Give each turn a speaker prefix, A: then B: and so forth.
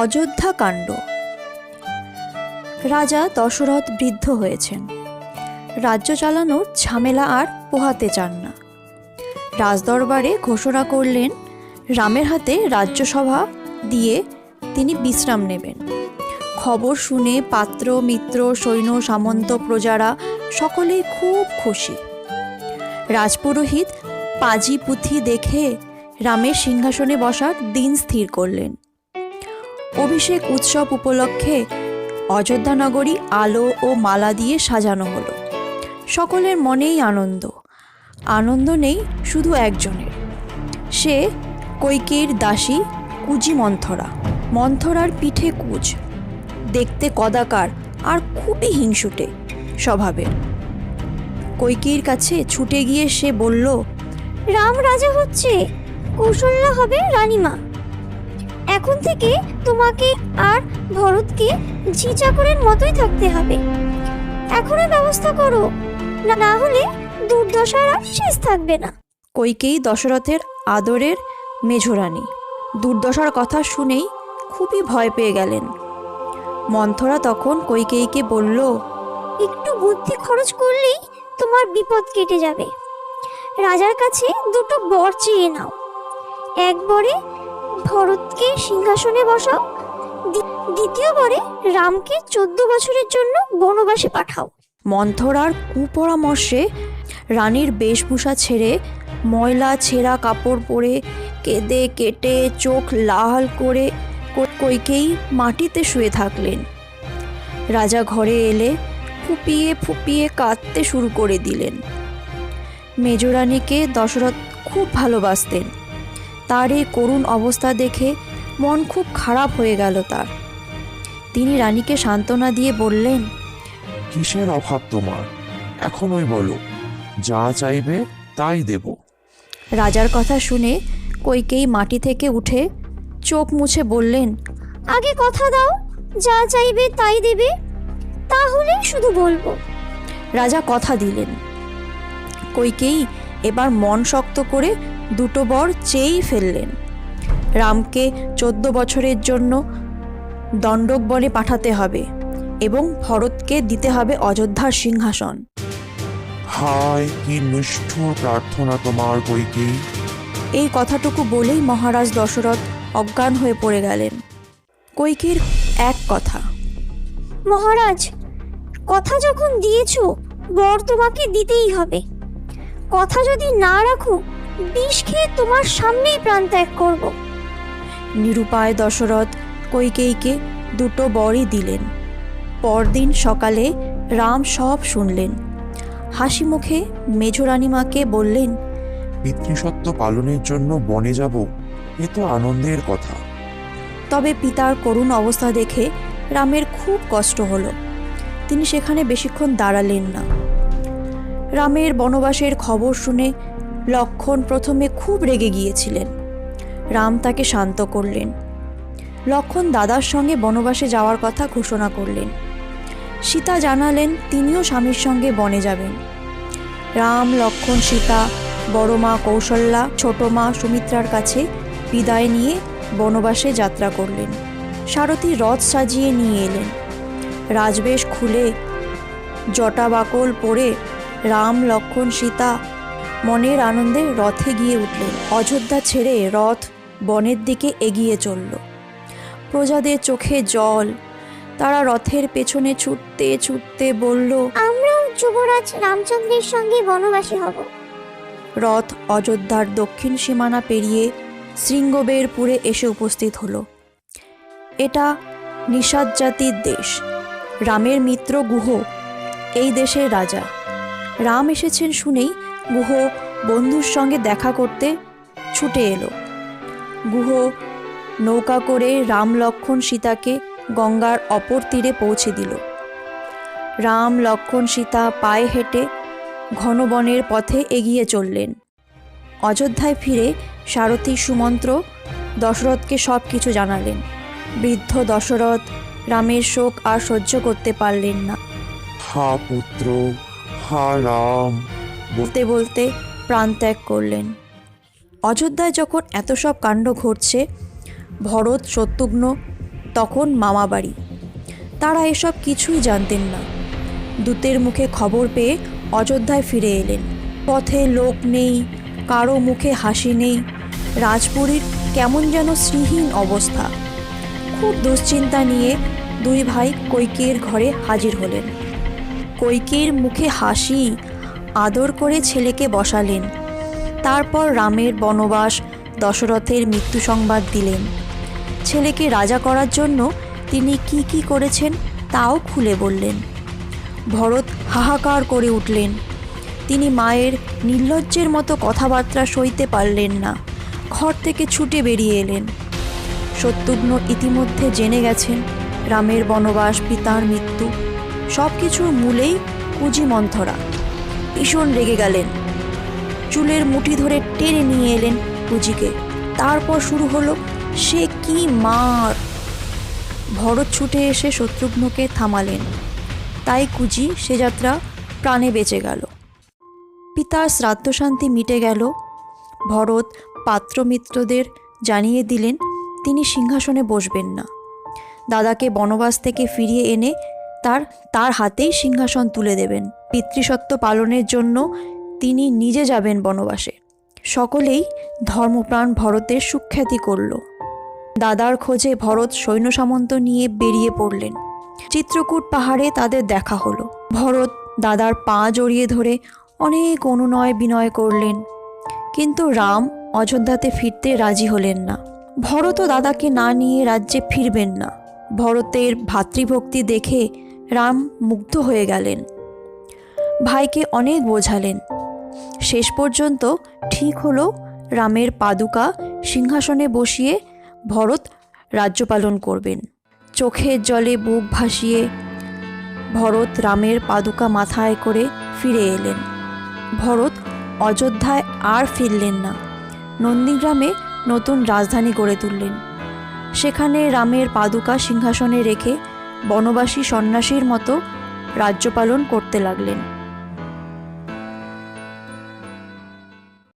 A: অযোধ্যা কাণ্ড। রাজা দশরথ বৃদ্ধ হয়েছেন। রাজ্য চালানোর ঝামেলা আর পোহাতে চান না। রাজদরবারে ঘোষণা করলেন, রামের হাতে রাজ্যসভা দিয়ে তিনি বিশ্রাম নেবেন। খবর শুনে পাত্র, মিত্র, সৈন্য, সামন্ত প্রজারা সকলেই খুব খুশি। রাজপুরোহিত পাজি পুঁথি দেখে রামের সিংহাসনে বসার দিন স্থির করলেন। অভিষেক উৎসব উপলক্ষে অযোধ্যা নগরী আলো ও মালা দিয়ে সাজানো হলো। সকলের মনেই আনন্দ। আনন্দ নেই শুধু একজনের। সে কৈকেয়ীর দাসী কুজি মন্থরা। মন্থরার পিঠে কুজ। দেখতে কদাকার আর খুবই হিংসুটে স্বভাবের। কৈকেয়ীর কাছে ছুটে গিয়ে সে বলল,
B: রাম রাজা হচ্ছে। কৌশল্যা হবে রানীমা। এখন থেকে তোমাকে আর ভরতকে ঝি চাকরের মতোই থাকতে হবে। এখনই ব্যবস্থা করো। না না হলে দুর্দশার আর শেষ থাকবে না।
A: কৈকেয়ী দশরথের আদরের মেঝরানী। দুর্দশার কথা শুনেই খুবই ভয় পেয়ে গেলেন। মন্থরা তখন কৈকেয়ীকে বলল
B: একটু বুদ্ধি খরচ করলেই তোমার বিপদ কেটে যাবে। রাজার কাছে দুটো বর চেয়ে নাও। এক বরে ভরতকে সিংহাসনে বসাও। দ্বি- দ্বিতীয় বরে রামকে চোদ্দ বছরের জন্য বনবাসে পাঠাও।
A: মন্থরার কুপরামর্শে রানীর বেশভূষা ছেড়ে ময়লা, ছেঁড়া কাপড় পরে কেঁদে কেটে চোখ লাল করে ক- কৈকেয়ী মাটিতে শুয়ে থাকলেন। রাজা ঘরে এলে ফুপিয়ে ফুপিয়ে কাঁদতে শুরু করে দিলেন। মেজরানীকে দশরথ খুব ভালোবাসতেন। তার এই করুণ অবস্থা দেখে মন খুব খারাপ হয়ে গেল তার। তিনি রানীকে সান্ত্বনা দিয়ে বললেন
C: কিসের অভাব তোমার? এখনই বলো যা চাইবে তাই দেব।
A: রাজার কথা শুনে কৈকেয়ী মাটি থেকে উঠে চোখ মুছে বললেন
B: আগে কথা দাও যা চাইবে তাই দেবে তাহলে শুধু বলব।
A: রাজা কথা দিলেন। কৈকেয়ী এবার মন শক্ত করে দুটো বর চেয়েই ফেললেন। রামকে চোদ্দ বছরের জন্য দণ্ডক বনে পাঠাতে হবে এবং ভরতকে দিতে হবে অযোধ্যার সিংহাসন।
C: হায় কি নিষ্ঠুর প্রার্থনা তোমার
A: এই কথাটুকু বলেই মহারাজ দশরথ অজ্ঞান হয়ে পড়ে গেলেন। কৈকের এক কথা
B: মহারাজ কথা যখন দিয়েছ বর তোমাকে দিতেই হবে। কথা যদি না রাখো বিষ খেয়ে তোমার সামনেই প্রাণ ত্যাগ করব।
A: নিরুপায় দশরথ কৈকেয়ীকে দুটো বরই দিলেন। পরদিন সকালে রাম সব শুনলেন। হাসি মুখে মেঝরানীমাকে বললেন
C: পিতৃসত্ব পালনের জন্য বনে যাব এ তো আনন্দের কথা।
A: তবে পিতার করুণ অবস্থা দেখে রামের খুব কষ্ট হলো। তিনি সেখানে বেশিক্ষণ দাঁড়ালেন না। রামের বনবাসের খবর শুনে লক্ষণ প্রথমে খুব রেগে গিয়েছিলেন। রাম তাকে শান্ত করলেন। লক্ষণ দাদার সঙ্গে বনবাসে যাওয়ার কথা ঘোষণা করলেন। সীতা জানালেন তিনিও স্বামীর সঙ্গে বনে যাবেন। রাম, লক্ষণ, সীতা, বড় মা কৌশল্যা, ছোট মা সুমিত্রার কাছে বিদায় নিয়ে বনবাসে যাত্রা করলেন। সারথী রথ সাজিয়ে নিয়ে এলেন। রাজবেশ খুলে জটা বাকল পরে রাম, লক্ষণ, সীতা মনের আনন্দে রথে গিয়ে উঠলেন অযোধ্যা ছেড়ে রথ বনের দিকে এগিয়ে চলল। প্রজাদের চোখে জল তারা রথের পেছনে ছুটতে ছুটতে বলল
B: আমরাও যুবরাজ রামচন্দ্রের সঙ্গে বনবাসী হব।
A: রথ অযোধ্যার দক্ষিণ সীমানা পেরিয়ে শৃঙ্গবেরপুরে এসে উপস্থিত হলো। এটা নিষাদ জাতির দেশ। রামের মিত্র গুহ এই দেশের রাজা। রাম এসেছেন শুনেই গুহ বন্ধুর সঙ্গে দেখা করতে ছুটে এলো। গুহ নৌকা করে রাম লক্ষণ সীতাকে গঙ্গার অপর তীরে পৌঁছে দিল। রাম লক্ষণ সীতা পায়ে হেঁটে ঘন বনের পথে এগিয়ে চললেন। অযোধ্যায় ফিরে সারথী সুমন্ত্র দশরথকে সব কিছু জানালেন। বৃদ্ধ দশরথ রামের শোক আর সহ্য করতে পারলেন না।
C: হা পুত্র হা রাম
A: বলতে প্রাণ ত্যাগ করলেন। অযোধ্যায় যখন এত সব কাণ্ড ঘটছে, ভরত শত্রুঘ্ন তখন মামা বাড়ি। তারা এসব কিছুই জানতেন না। দূতের মুখে খবর পেয়ে অযোধ্যায় ফিরে এলেন। পথে লোক নেই, কারও মুখে হাসি নেই। রাজপুরীর কেমন যেন শ্রীহীন অবস্থা। খুব দুশ্চিন্তা নিয়ে দুই ভাই কৈকের ঘরে হাজির হলেন। কৈকের মুখে হাসি আদর করে ছেলেকে বসালেন। তারপর রামের বনবাস, দশরথের মৃত্যু সংবাদ দিলেন। ছেলেকে রাজা করার জন্য তিনি কি কি করেছেন তাও খুলে বললেন। ভরত হাহাকার করে উঠলেন। তিনি মায়ের নির্লজ্জের মতো কথাবার্তা সইতে পারলেন না। ঘর থেকে ছুটে বেরিয়ে এলেন। শত্রুঘ্ন ইতিমধ্যে জেনে গেছেন রামের বনবাস পিতার মৃত্যু। সব কিছুর মূলেই কুজি মন্থরা। ভীষণ রেগে গেলেন। চুলের মুঠি ধরে টেনে নিয়ে এলেন কুজিকে। তারপর শুরু হলো, সে কি মার? ভরত ছুটে এসে শত্রুঘ্নকে থামালেন। তাই কুজি সে যাত্রা প্রাণে বেঁচে গেল। পিতার শ্রাদ্ধশান্তি মিটে গেল। ভরত পাত্রমিত্রদের জানিয়ে দিলেন, তিনি সিংহাসনে বসবেন না। দাদাকে বনবাস থেকে ফিরিয়ে এনে তার তার হাতেই সিংহাসন তুলে দেবেন। পিতৃসত্ব পালনের জন্য তিনি নিজে যাবেন বনবাসে। সকলেই ধর্মপ্রাণ ভরতের সুখ্যাতি করল। দাদার খোঁজে ভরত সৈন্য সামন্ত নিয়ে বেরিয়ে পড়লেন। চিত্রকূট পাহাড়ে তাদের দেখা হলো। ভরত দাদার পা জড়িয়ে ধরে অনেক অনুনয় বিনয় করলেন। কিন্তু রাম অযোধ্যাতে ফিরতে রাজি হলেন না। ভরতও দাদাকে না নিয়ে রাজ্যে ফিরবেন না। ভরতের ভাতৃভক্তি দেখে রাম মুগ্ধ হয়ে গেলেন। ভাইকে অনেক বোঝালেন। শেষ পর্যন্ত ঠিক হলো রামের পাদুকা সিংহাসনে বসিয়ে ভরত রাজ্য পালন করবেন। চোখের জলে বুক ভাসিয়ে ভরত রামের পাদুকা মাথায় করে ফিরে এলেন। ভরত অযোধ্যায় আর ফিরলেন না। নন্দীগ্রামে নতুন রাজধানী গড়ে তুললেন। সেখানে রামের পাদুকা সিংহাসনে রেখে বনবাসী সন্ন্যাসীর মতো রাজ্য পালন করতে লাগলেন।